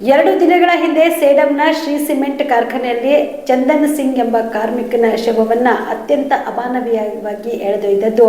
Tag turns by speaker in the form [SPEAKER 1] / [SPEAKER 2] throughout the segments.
[SPEAKER 1] ಎರಡು ದಿನಗಳ ಹಿಂದೆ ಸೇಡಂನ ಶ್ರೀ ಸಿಮೆಂಟ್ ಕಾರ್ಖಾನೆಯಲ್ಲಿ ಚಂದನ್ ಸಿಂಗ್ ಎಂಬ ಕಾರ್ಮಿಕನ ಶವವನ್ನ ಅತ್ಯಂತ ಅಮಾನವೀಯವಾಗಿ ಎಳೆದೊಯ್ದದ್ದು.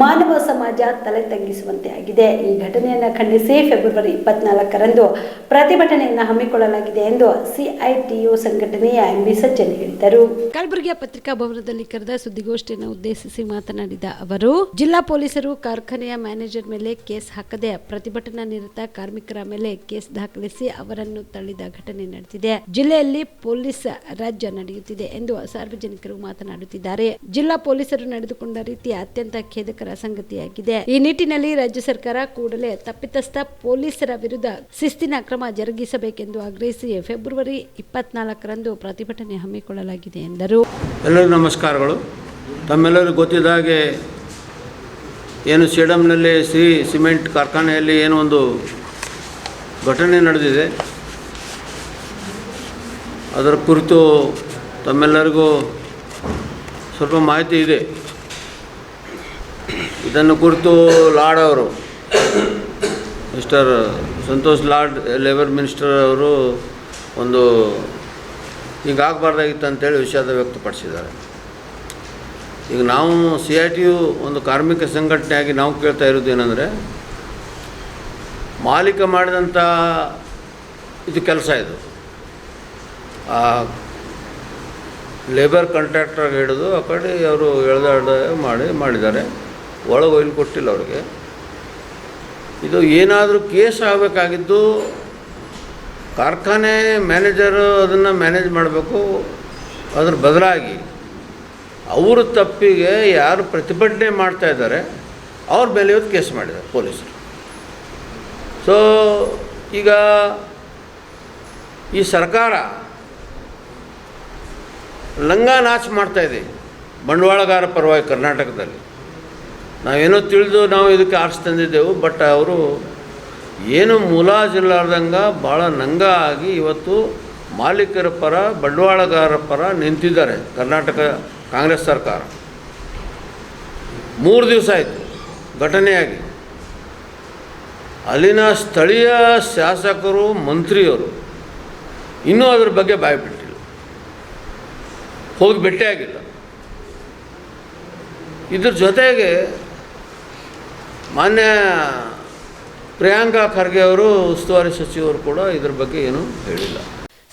[SPEAKER 1] ಮಾನವ ಸಮಾಜ ತಲೆ ತಗ್ಗಿಸುವಂತೆ ಆಗಿದೆ. ಈ ಘಟನೆಯನ್ನು ಖಂಡಿಸಿ ಫೆಬ್ರವರಿ ಇಪ್ಪತ್ನಾಲ್ಕರಂದು ಪ್ರತಿಭಟನೆಯನ್ನು ಹಮ್ಮಿಕೊಳ್ಳಲಾಗಿದೆ ಎಂದು ಸಿಐಟಿಯು ಸಂಘಟನೆಯ ಎಂಬಿ ಸಜ್ಜನ್ ಹೇಳಿದರು. ಕಲಬುರಗಿಯ ಪತ್ರಿಕಾ ಭವನದಲ್ಲಿ ಕರೆದ ಸುದ್ದಿಗೋಷ್ಠಿಯನ್ನು ಉದ್ದೇಶಿಸಿ ಮಾತನಾಡಿದ ಅವರು, ಜಿಲ್ಲಾ ಪೊಲೀಸರು ಕಾರ್ಖಾನೆಯ ಮ್ಯಾನೇಜರ್ ಮೇಲೆ ಕೇಸ್ ಹಾಕದೆ ಪ್ರತಿಭಟನಾ ನಿರತ ಕಾರ್ಮಿಕರ ಮೇಲೆ ಕೇಸ್ ದಾಖಲಿಸಿ ಅವರನ್ನು ತಳ್ಳಿದ ಘಟನೆ ನಡೆದಿದೆ. ಜಿಲ್ಲೆಯಲ್ಲಿ ಪೊಲೀಸ್ ರಾಜ್ಯ ನಡೆಯುತ್ತಿದೆ ಎಂದು ಸಾರ್ವಜನಿಕರು ಮಾತನಾಡುತ್ತಿದ್ದಾರೆ. ಜಿಲ್ಲಾ ಪೊಲೀಸರು ನಡೆದುಕೊಂಡ ರೀತಿ ಅತ್ಯಂತ ಖೇದಕರ ಸಂಗತಿಯಾಗಿದೆ. ಈ ನಿಟ್ಟಿನಲ್ಲಿ ರಾಜ್ಯ ಸರ್ಕಾರ ಕೂಡಲೇ ತಪ್ಪಿತಸ್ಥ ಪೊಲೀಸರ ವಿರುದ್ಧ ಶಿಸ್ತಿನ ಕ್ರಮ ಜರುಗಿಸಬೇಕೆಂದು ಆಗ್ರಹಿಸಿ ಫೆಬ್ರವರಿ ಇಪ್ಪತ್ನಾಲ್ಕರಂದು ಪ್ರತಿಭಟನೆ ಹಮ್ಮಿಕೊಳ್ಳಲಾಗಿದೆ ಎಂದರು.
[SPEAKER 2] ಎಲ್ಲರೂ ನಮಸ್ಕಾರಗಳು. ತಮ್ಮೆಲ್ಲರಿಗೂ ಗೊತ್ತಿದ್ದ ಹಾಗೆ ಏನು ಸೇಡಮ್ನಲ್ಲಿ ಶ್ರೀ ಸಿಮೆಂಟ್ ಕಾರ್ಖಾನೆಯಲ್ಲಿ ಏನೋ ಒಂದು ಘಟನೆ ನಡೆದಿದೆ. ಅದರ ಕುರಿತು ತಮ್ಮೆಲ್ಲರಿಗೂ ಸ್ವಲ್ಪ ಮಾಹಿತಿ ಇದೆ. ಇದನ್ನು ಕುರಿತು ಲಾಡ್ ಅವರು, mister Santosh Lad, labour minister ಅವರು ಒಂದು ಹೀಗಾಗಬಾರ್ದಾಗಿತ್ತು ಅಂತೇಳಿ ವಿಷಾದ ವ್ಯಕ್ತಪಡಿಸಿದ್ದಾರೆ. ಈಗ ನಾವು ಸಿ ಐ ಟಿ ಒಂದು ಕಾರ್ಮಿಕ ಸಂಘಟನೆಯಾಗಿ ನಾವು ಕೇಳ್ತಾ ಇರೋದು ಏನಂದರೆ ಮಾಲೀಕ ಮಾಡಿದಂಥ ಇದು ಕೆಲಸ ಇದು. ಲೇಬರ್ ಕಾಂಟ್ರಾಕ್ಟರ್ ಹಿಡಿದು ಆ ಕಡೆ ಅವರು ಎಳೆದಾಡ ಮಾಡಿ, ಮಾಡಿದ್ದಾರೆ. ಒಳಗೆ ಒಯ್ಲು ಕೊಟ್ಟಿಲ್ಲ ಅವ್ರಿಗೆ. ಇದು ಏನಾದರೂ ಕೇಸ್ ಆಗಬೇಕಾಗಿದ್ದು ಕಾರ್ಖಾನೆ ಮ್ಯಾನೇಜರು ಅದನ್ನು ಮ್ಯಾನೇಜ್ ಮಾಡಬೇಕು. ಅದ್ರ ಬದಲಾಗಿ ಅವರು ತಪ್ಪಿಗೆ ಯಾರು ಪ್ರತಿಭಟನೆ ಮಾಡ್ತಾ ಇದ್ದಾರೆ, ಅವ್ರ ಮೇಲೆ ಇವತ್ತು ಕೇಸ್ ಮಾಡಿದ್ದಾರೆ ಪೊಲೀಸರು. ಸೊ ಈಗ ಈ ಸರ್ಕಾರ ಲಂಗ ನಾಚ್ ಮಾಡ್ತಾಯಿದೆ ಬಂಡವಾಳಗಾರ ಪರವಾಗಿ ಕರ್ನಾಟಕದಲ್ಲಿ. ನಾವೇನೋ ತಿಳಿದು ನಾವು ಇದಕ್ಕೆ ಆರ್ಸ್ ತಂದಿದ್ದೆವು, ಬಟ್ ಅವರು ಏನು ಮುಲಾಜಿಲ್ಲಾರ್ದಂಗೆ ಭಾಳ ನಂಗ ಆಗಿ ಇವತ್ತು ಮಾಲೀಕರ ಪರ, ಬಂಡವಾಳಗಾರರ ಪರ ನಿಂತಿದ್ದಾರೆ ಕರ್ನಾಟಕ ಕಾಂಗ್ರೆಸ್ ಸರ್ಕಾರ. ಮೂರು ದಿವಸ ಆಯಿತು ಘಟನೆಯಾಗಿ. ಅಲ್ಲಿನ ಸ್ಥಳೀಯ ಶಾಸಕರು, ಮಂತ್ರಿಯವರು ಇನ್ನೂ ಅದ್ರ ಬಗ್ಗೆ ಬಾಯ್ಬಿಟ್ಟಿಲ್ಲ ಹೋಗಿ ಭೇಟಿಯಾಗಿಲ್ಲ ಇದ್ರ ಜೊತೆಗೆ ಮಾನ್ಯ ಪ್ರಿಯಾಂಕಾ ಖರ್ಗೆ ಅವರು ಉಸ್ತುವಾರಿ ಸಚಿವರು ಕೂಡ ಇದ್ರ ಬಗ್ಗೆ ಏನೂ ಹೇಳಿಲ್ಲ.